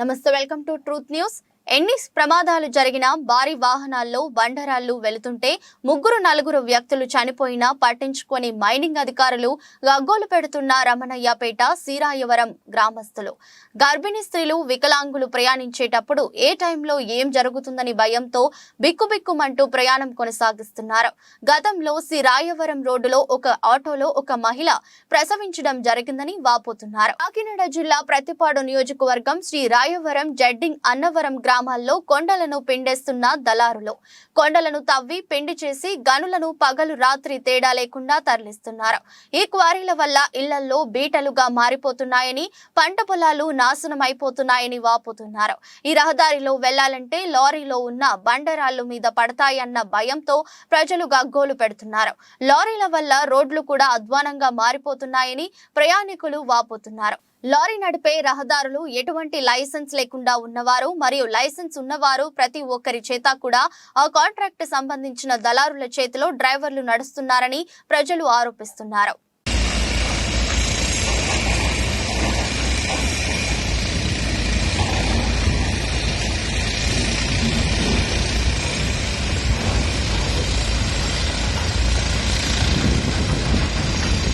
నమస్తే welcome to truth news. ఎన్ని ప్రమాదాలు జరిగినా భారీ వాహనాల్లో బండరాళ్ళు వెళుతుంటే ముగ్గురు నలుగురు వ్యక్తులు చనిపోయినా పట్టించుకొని మైనింగ్ అధికారులు గగ్గోలు పెడుతున్న రమణయ్యపేట సీరాయవరం గ్రామస్తులు. గర్భిణీ స్త్రీలు వికలాంగులు ప్రయాణించేటప్పుడు ఏ టైంలో ఏం జరుగుతుందని భయంతో బిక్కుబిక్కుమంటూ ప్రయాణం కొనసాగిస్తున్నారు. గతంలో సిరాయవరం రోడ్డులో ఒక ఆటోలో ఒక మహిళ ప్రసవించడం జరిగిందని వాపోతున్నారు. కాకినాడ జిల్లా ప్రతిపాడు నియోజకవర్గం శ్రీ రాయవరం జడ్డింగ్ అన్నవరం గ్రామాల్లో కొండలను పిండేస్తున్న దళారులు. కొండలను తవ్వి పిండి చేసి గనులను పగలు రాత్రి తేడా లేకుండా తరలిస్తున్నారు. ఈ క్వారీల వల్ల ఇళ్ళలో బీటలుగా మారిపోతున్నాయని పంట పొలాలు నాశనం అయిపోతున్నాయని వాపోతున్నారు. ఈ రహదారిలో వెళ్ళాలంటే లారీలో ఉన్న బండరాళ్ళు మీద పడతాయన్న భయంతో ప్రజలు గగ్గోలు పెడుతున్నారు. లారీల వల్ల రోడ్లు కూడా అధ్వానంగా మారిపోతున్నాయని ప్రయాణికులు వాపోతున్నారు. లారీ నడిపే రహదారులు ఎటువంటి లైసెన్స్ లేకుండా ఉన్నవారు మరియు లైసెన్స్ ఉన్నవారు ప్రతి ఒక్కరి చేత కూడా ఆ కాంట్రాక్ట్ సంబంధించిన దళారుల చేతిలో డ్రైవర్లు నడుస్తున్నారని ప్రజలు ఆరోపిస్తున్నారు.